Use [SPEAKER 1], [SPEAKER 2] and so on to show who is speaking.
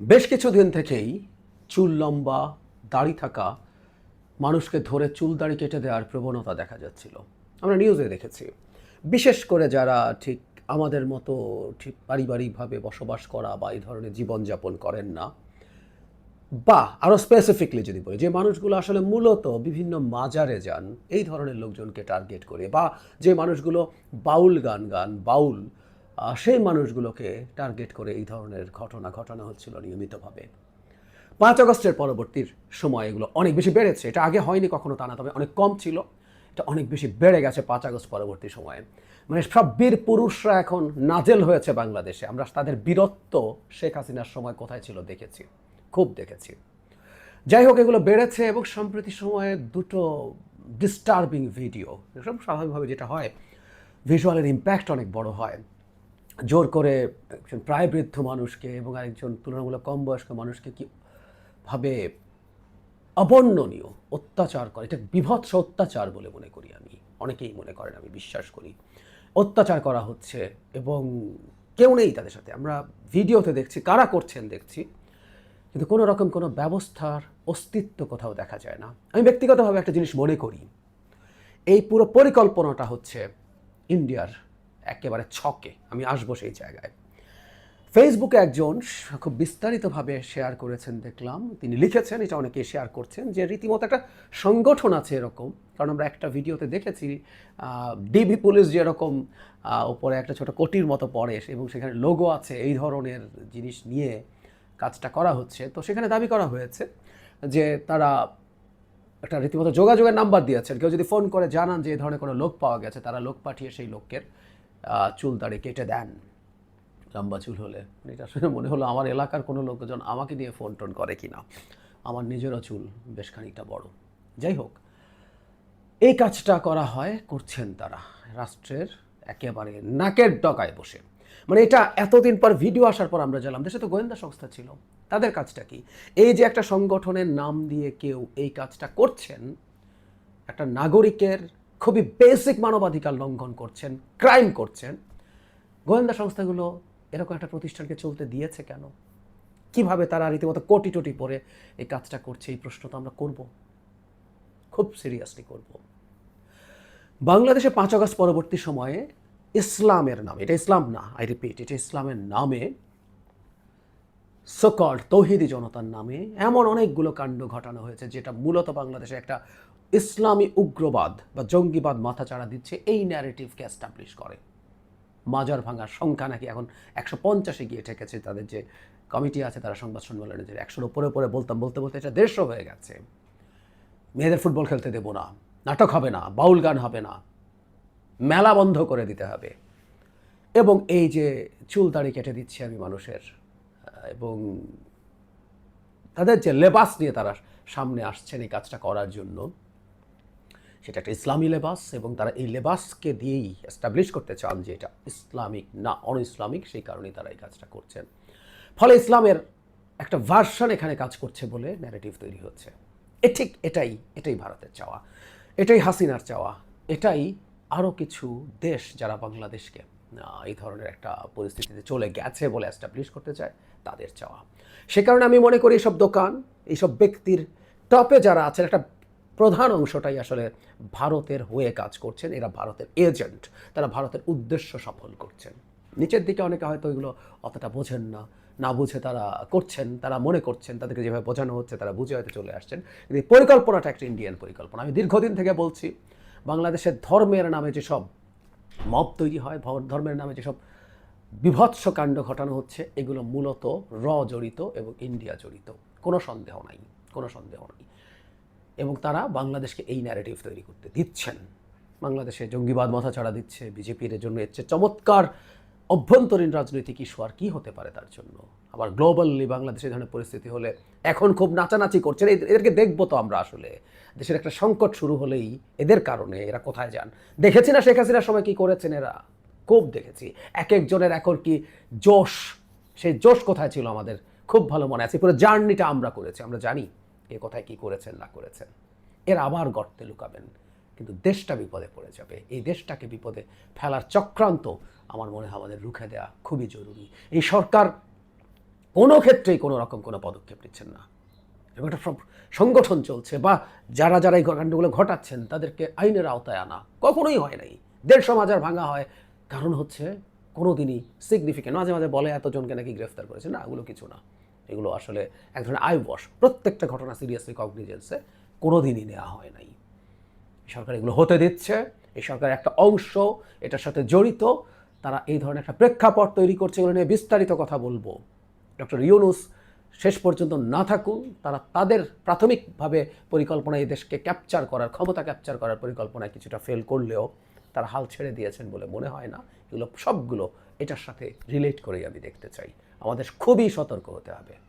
[SPEAKER 1] বেশ কিছুদিন থেকেই চুল লম্বা, দাড়ি থাকা মানুষকে ধরে চুল দাড়ি কেটে দেওয়ার প্রবণতা দেখা যাচ্ছিল। আমরা নিউজে দেখেছি। বিশেষ করে যারা ঠিক আমাদের মতো ঠিক পারিবারিকভাবে বসবাস করা বা এই ধরনের জীবনযাপন করেন না, বা আরও স্পেসিফিকলি যদি বলি, যে মানুষগুলো আসলে মূলত বিভিন্ন মাজারে যান, এই ধরনের লোকজনকে টার্গেট করে, বা যে মানুষগুলো বাউল গান গান, বাউল সেই মানুষগুলোকে টার্গেট করে এই ধরনের ঘটনা ঘটনা হচ্ছিল নিয়মিতভাবে। পাঁচ আগস্টের পরবর্তীর সময় এগুলো অনেক বেশি বেড়েছে। এটা আগে হয়নি কখনো তা না, তবে অনেক কম ছিল। এটা অনেক বেশি বেড়ে গেছে পাঁচ আগস্ট পরবর্তী সময়ে। মানে সব বীর পুরুষরা এখন নাজেল হয়েছে বাংলাদেশে। আমরা তাদের বীরত্ব শেখ হাসিনার সময় কোথায় ছিল দেখেছি, খুব দেখেছি। যাই হোক, এগুলো বেড়েছে এবং সম্প্রতি সময়ে দুটো ডিস্টার্বিং ভিডিও এসব স্বাভাবিকভাবে যেটা হয় ভিজুয়ালের ইম্প্যাক্ট অনেক বড় হয়। জোর করে একজন প্রায় বৃদ্ধ মানুষকে এবং আরেকজন তুলনামূলক কম বয়স্ক মানুষকে কি ভাবে অবর্ণনীয় অত্যাচার করে, এটা বিভৎস অত্যাচার বলে মনে করি আমি, অনেকেই মনে করেন আমি, বিশ্বাস করি। অত্যাচার করা হচ্ছে এবং কেউ নেই তাদের সাথে, আমরা ভিডিওতে দেখছি, কারা করছেন দেখছি, কিন্তু কোনো রকম কোনো ব্যবস্থার অস্তিত্ব কোথাও দেখা যায় না। আমি ব্যক্তিগতভাবে একটা জিনিস মনে করি, এই পুরো পরিকল্পনাটা হচ্ছে ইন্ডিয়ার একেবারে ছকে, আমি আসব সেই জায়গায়। ফেসবুকে একজন খুব বিস্তারিতভাবে শেয়ার করেছেন, দেখলাম। তিনি লিখেছেন, এটা অনেকে শেয়ার করছেন, যে রীতিমতো একটা সংগঠন আছে এরকম। কারণ আমরা একটা ভিডিওতে দেখেছি ডিবি পুলিশ যেরকম উপরে একটা ছোট কোটির মতো পড়ে, এবং সেখানে লোগো আছে, এই ধরনের জিনিস নিয়ে কাজটা করা হচ্ছে। তো সেখানে দাবি করা হয়েছে যে তারা একটা রীতিমতো যোগাযোগের নাম্বার দিয়েছেন। কেউ যদি ফোন করে জানান যে এই ধরনের কোনো লোক পাওয়া গেছে, তারা লোক পাঠিয়ে সেই লোকের চুল দাড়ি কেটে দেন, লম্বা চুল হলে। এটা শুনে মনে হলো আমার এলাকার কোনো লোকজন আমাকে দিয়ে ফোন টোন করে কি না আমার নিজেরও চুল বেশ খানিকটা বড়। যাই হোক, এই কাজটা করা হয়, করছেন তারা। রাষ্ট্রের একেবারে নাকের ডগায় বসে। মানে এটা এতদিন পর ভিডিও আসার পর আমরা জানলাম, দেশে তো গোয়েন্দা সংস্থা ছিল। তাদের কাজটা কি? এই যে একটা সংগঠনের নাম দিয়ে কেউ এই কাজটা করছেন, একটা নাগরিকের খুবই বেসিক মানবাধিকার লঙ্ঘন করছেন ক্রাইম করছেন। গোয়েন্দা সংস্থাগুলো এরকম একটা প্রতিষ্ঠানকে চলতে দিয়েছে কেন? কীভাবে তারা রীতিমতো কোটি টোটি পরে এই কাজটা করছে? এই প্রশ্ন তো আমরা করব। খুব সিরিয়াসলি করব। বাংলাদেশে পাঁচ আগস্ট পরবর্তী সময়ে ইসলামের নামে, এটা ইসলাম না আই রিপিট এটা ইসলামের নামে সকল্ড তৌহিদি জনতার নামে এমন অনেকগুলো কাণ্ড ঘটানো হয়েছে, যেটা মূলত বাংলাদেশে একটা ইসলামী উগ্রবাদ বা জঙ্গিবাদ মাথাচাড়া দিচ্ছে এই ন্যারেটিভকে এস্টাবলিশ করে। মাজার ভাঙার সংখ্যা নাকি এখন একশো পঞ্চাশে গিয়ে ঠেকেছে তাদের যে কমিটি আছে, তারা সংবাদ সম্মেলনে যে একশোর উপরে ওপরে বলতাম, বলতে বলতে এটা দেড়শো হয়ে গেছে। মেয়েদের ফুটবল খেলতে দেবো না, নাটক হবে না, বাউল গান হবে না, মেলা বন্ধ করে দিতে হবে। এবং এই যে চুল দাড়ি কেটে দিচ্ছি আমি মানুষের, এবং তাদের যে লেবাস নিয়ে তারা সামনে আসছেন এই কাজটা করার জন্য সেটা একটা ইসলামী লেবাস এবং তারা এই লেবাসকে দিয়েই এস্টাবলিশ করতে চান যে এটা ইসলামিক না অন ইসলামিক সেই কারণেই তারা এই কাজটা করছেন। ফলে ইসলামের একটা ভার্সন এখানে কাজ করছে বলে ন্যারেটিভ তৈরি হচ্ছে। এ ঠিক এটাই এটাই ভারতের চাওয়া। এটাই হাসিনার চাওয়া। এটাই আরও কিছু দেশ যারা বাংলাদেশকে এই ধরনের একটা পরিস্থিতিতে চলে গেছে বলে অ্যাস্টাবলিশ করতে চায়, তাদের চাওয়া। সে কারণে আমি মনে করি এইসব দোকান এইসব ব্যক্তির টপে যারা আছেন, একটা প্রধান অংশটাই আসলে ভারতের হয়ে কাজ করছেন, এরা ভারতের এজেন্ট তারা ভারতের উদ্দেশ্য সফল করছেন। নিচের দিকে অনেকে হয়তো এগুলো অতটা বোঝেন না না বুঝে তারা করছেন, তারা মনে করছেন, তাদেরকে যেভাবে বোঝানো হচ্ছে তারা বুঝে হয়তো চলে আসছেন। কিন্তু পরিকল্পনাটা একটা ইন্ডিয়ান পরিকল্পনা। আমি দীর্ঘদিন থেকে বলছি, বাংলাদেশের ধর্মের নামে যেসব মব তৈরি হয় ধর্মের নামে যেসব বিভৎস কাণ্ড ঘটানো হচ্ছে, এগুলো মূলত র জড়িত এবং ইন্ডিয়া জড়িত কোনো সন্দেহ নাই, কোনো সন্দেহ নাই। এবং তারা বাংলাদেশকে এই ন্যারেটিভ তৈরি করতে দিচ্ছেন। বাংলাদেশে জঙ্গিবাদ মাথা ছাড়া দিচ্ছে, বিজেপির জন্য এর চেয়ে চমৎকার অভ্যন্তরীণ রাজনৈতিক ইস্যু আর কী হতে পারে তার জন্য? আবার গ্লোবালি বাংলাদেশে ধরনের পরিস্থিতি হলে এখন খুব নাচানাচি করছেন এদের- এদেরকে দেখব তো আমরা আসলে। দেশের একটা সংকট শুরু হলেই এদের কারণে এরা কোথায় যান? দেখেছি না শেখ হাসিনার সময় কী করেছেন এরা? খুব দেখেছি। এক একজনের এখন কি জোশ? সেই জোশ কোথায় ছিল আমাদের? খুব ভালো মনে আছে। পুরো জার্নিটা আমরা করেছি। আমরা জানি কে কোথায় কি করেছেন, না করেছেন? এর আবার গর্তে লুকাবেন, কিন্তু দেশটা বিপদে পড়ে যাবে। এই দেশটাকে বিপদে ফেলার চক্রান্ত আমার মনে হয় আমাদের রুখে দেওয়া খুবই জরুরি। এই সরকার কোনো ক্ষেত্রেই কোনো রকম কোনো পদক্ষেপ নিচ্ছেন না। এবং একটা সংগঠন চলছে বা যারা যারা এই কাণ্ডগুলো ঘটাচ্ছেন, তাদেরকে আইনের আওতায় আনা কখনোই হয় নাই। দেড় সমাজ আর ভাঙা হয়। কারণ হচ্ছে কোনো দিনই সিগনিফিকেন্ট মাঝে মাঝে বলে এতজনকে নাকি গ্রেফতার করেছে। না, এগুলো কিছু না। এগুলো আসলে এক ধরনের আই প্রত্যেকটা ঘটনা সিরিয়াসলি কগনিজেন্সে কোনো দিনই নেওয়া হয় নাই। সরকার এগুলো হতে দিচ্ছে, এই সরকার একটা অংশ এটার সাথে জড়িত, তারা এই ধরনের একটা প্রেক্ষাপট তৈরি করছে এগুলো নিয়ে বিস্তারিত কথা বলব। ডক্টর ইউনুস শেষ পর্যন্ত না থাকুন, তারা তাদের প্রাথমিকভাবে পরিকল্পনা এই দেশকে ক্যাপচার করার, ক্ষমতা ক্যাপচার করার পরিকল্পনায় কিছুটা ফেল করলেও তারা হাল ছেড়ে দিয়েছেন বলে মনে হয় না। এগুলো সবগুলো এটার সাথে রিলেট করেই আমি দেখতে চাই। আমাদের খুবই সতর্ক হতে হবে।